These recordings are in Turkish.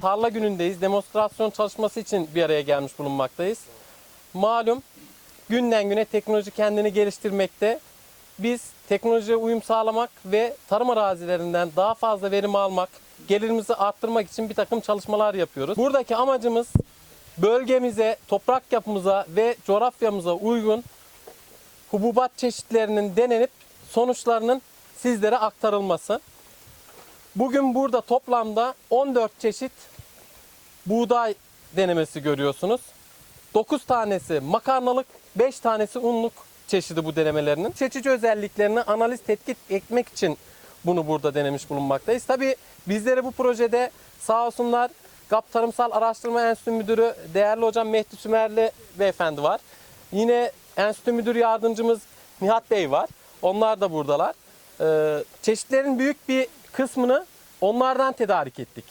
Tarla günündeyiz. Demonstrasyon çalışması için bir araya gelmiş bulunmaktayız. Malum günden güne teknoloji kendini geliştirmekte. Biz teknolojiye uyum sağlamak ve tarım arazilerinden daha fazla verim almak, gelirimizi arttırmak için bir takım çalışmalar yapıyoruz. Buradaki amacımız bölgemize, toprak yapımıza ve coğrafyamıza uygun hububat çeşitlerinin denenip sonuçlarının sizlere aktarılması. Bugün burada toplamda 14 çeşit buğday denemesi görüyorsunuz. 9 tanesi makarnalık, 5 tanesi unluk çeşidi bu denemelerinin. Seçici özelliklerini analiz tetkik etmek için bunu burada denemiş bulunmaktayız. Tabi bizleri bu projede sağ olsunlar GAP Tarımsal Araştırma Enstitüsü Müdürü değerli hocam Mehdi Sümerli beyefendi var. Yine enstitü müdür yardımcımız Nihat Bey var. Onlar da buradalar. Ee, çeşitlerin büyük bir kısmını onlardan tedarik ettik.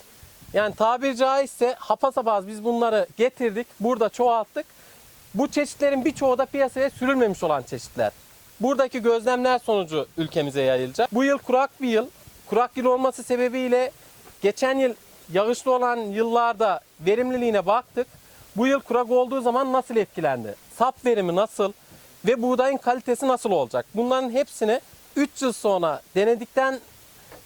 Yani tabiri caizse hapasapaz biz bunları getirdik, burada çoğalttık. Bu çeşitlerin birçoğu da piyasaya sürülmemiş olan çeşitler. Buradaki gözlemler sonucu ülkemize yayılacak. Bu yıl kurak bir yıl. Kurak yıl olması sebebiyle geçen yıl yağışlı olan yıllarda verimliliğine baktık. Bu yıl kurak olduğu zaman nasıl etkilendi? Sap verimi nasıl? Ve buğdayın kalitesi nasıl olacak? Bunların hepsini 3 yıl sonra denedikten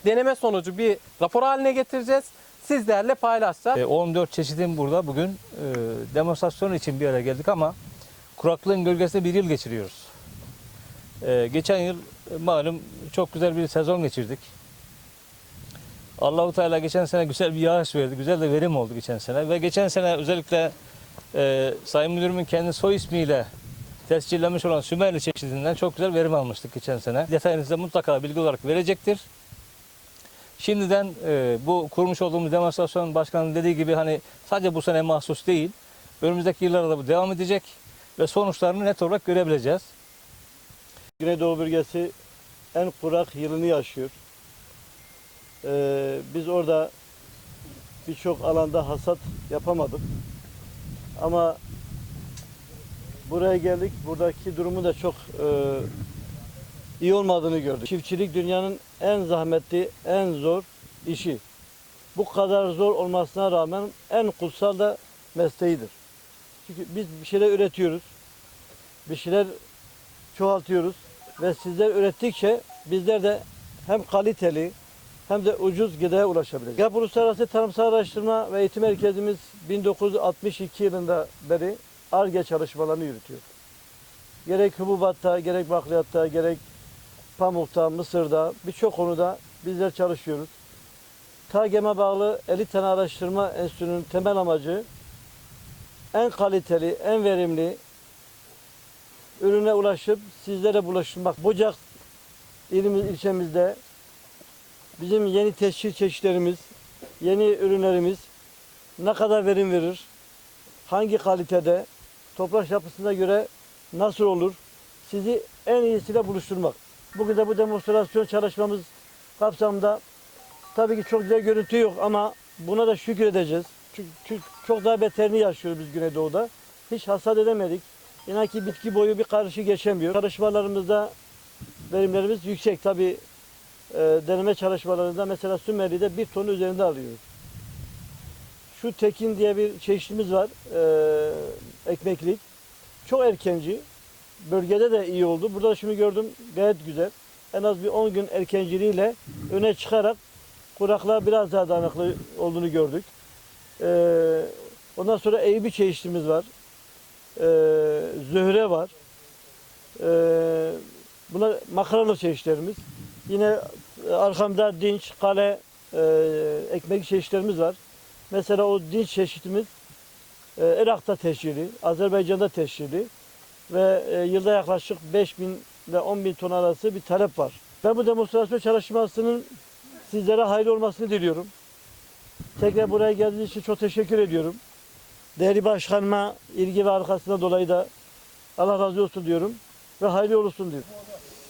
deneme sonucu bir rapor haline getireceğiz. Sizlerle paylaşacağız. E, 14 çeşidin burada bugün e, demonstrasyon için bir araya geldik ama kuraklığın gölgesinde bir yıl geçiriyoruz. E, geçen yıl e, malum çok güzel bir sezon geçirdik. Allahu Teala geçen sene güzel bir yağış verdi. Güzel de verim oldu geçen sene. Ve geçen sene özellikle e, Sayın Müdürümün kendi soy ismiyle tescillenmiş olan Sümerli çeşidinden çok güzel verim almıştık geçen sene. Detayını size mutlaka bilgi olarak verecektir. Şimdiden e, bu kurmuş olduğumuz demonstrasyon başkanının dediği gibi hani sadece bu sene mahsus değil. Önümüzdeki yıllarda da bu devam edecek ve sonuçlarını net olarak görebileceğiz. Güneydoğu bölgesi en kurak yılını yaşıyor. Ee, biz orada birçok alanda hasat yapamadık. Ama buraya geldik. Buradaki durumu da çok e, iyi olmadığını gördük. Çiftçilik dünyanın en zahmetli, en zor işi. Bu kadar zor olmasına rağmen en kutsal da mesleğidir. Çünkü biz bir şeyler üretiyoruz. Bir şeyler çoğaltıyoruz ve sizler ürettikçe bizler de hem kaliteli hem de ucuz gıdaya ulaşabiliriz. GAP Uluslararası Tarımsal Araştırma ve Eğitim Merkezimiz 1962 yılında beri ARGE çalışmalarını yürütüyor. Gerek hububatta, gerek bakliyatta, gerek pamukta, mısırda birçok konuda bizler çalışıyoruz. KGM'e bağlı 50 tane araştırma enstitüsünün temel amacı en kaliteli, en verimli, ürüne ulaşıp sizlere bulaştırmak. Bucak ilimiz, ilçemizde bizim yeni teşhir çeşitlerimiz, yeni ürünlerimiz ne kadar verim verir, hangi kalitede, toprak yapısına göre nasıl olur, sizi en iyisiyle buluşturmak. Bugün de bu demonstrasyon çalışmamız kapsamında tabii ki çok güzel görüntü yok ama buna da şükür edeceğiz. Çünkü çok daha beterini yaşıyoruz biz Güneydoğu'da. Hiç hasat edemedik. İnan ki bitki boyu bir karışı geçemiyor. Çalışmalarımızda verimlerimiz yüksek. Tabi deneme çalışmalarında mesela Sümeri'de bir ton üzerinde alıyoruz. Şu Tekin diye bir çeşitimiz var. e, ekmeklik. Çok erkenci. Bölgede de iyi oldu. Burada şimdi gördüm gayet güzel. En az bir 10 gün erkenciliğiyle öne çıkarak kuraklığa biraz daha dayanıklı olduğunu gördük. E, ondan sonra Eyüp'ü çeşitimiz var e, zöhre var. E, bunlar makarnalı çeşitlerimiz. Yine e, arkamda dinç, kale, e, ekmek çeşitlerimiz var. Mesela o dinç çeşitimiz e, Irak'ta teşhiri, Azerbaycan'da teşhiri ve e, yılda yaklaşık 5 bin ile 10 bin ton arası bir talep var. Ben bu demonstrasyon çalışmasının sizlere hayırlı olmasını diliyorum. Tekrar buraya geldiğiniz için çok teşekkür ediyorum. Değerli başkanıma ilgi ve arkasına dolayı da Allah razı olsun diyorum ve hayırlı olsun diyorum.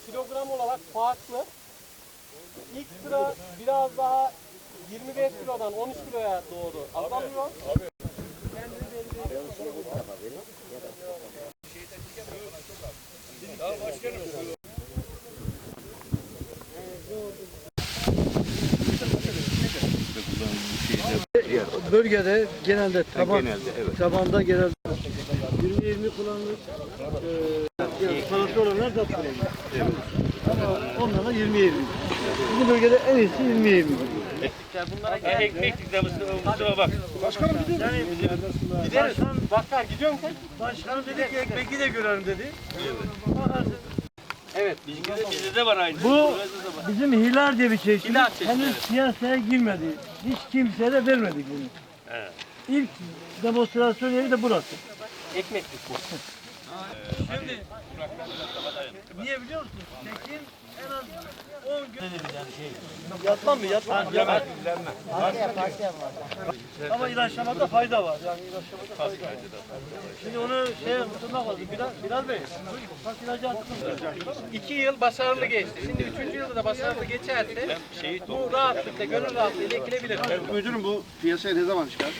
kilogram olarak farklı. İlk sıra biraz daha 25 kilodan 13 kiloya doğru azalıyor. Bölgede genelde taban, tabanda genelde 20-20 kullanılır. Ee, yani parası olanlar da kullanılır. Ama onlara 20-20. Bizim bölgede en iyisi 20-20. Gideriz. Bakkar gidiyor musun? Başkanım dedi ki ekmeği de görelim dedi. Evet. Bu bizim Hilal diye bir çeşit. Hilal çeşidi, Henüz piyasaya girmedi. Hiç kimseye de vermedik bunu. İlk demonstrasyon yeri de burası. Ekmeklik bu. Şimdi niye biliyor musun? Tekin en az 10 gün Yatmam mı? Yatmam. Yemem. Ama ilaçlamada fayda var. Yani ilaçlamada fayda var. Şimdi onu şey tutmak lazım. Bilal, Bilal Bey, bak ilacı attım. İki yıl başarılı geçti. Şimdi üçüncü yılda da başarılı geçerse bu rahatlıkla, gönül rahatlığıyla ekilebilir. Müdürüm bu piyasaya ne zaman çıkar?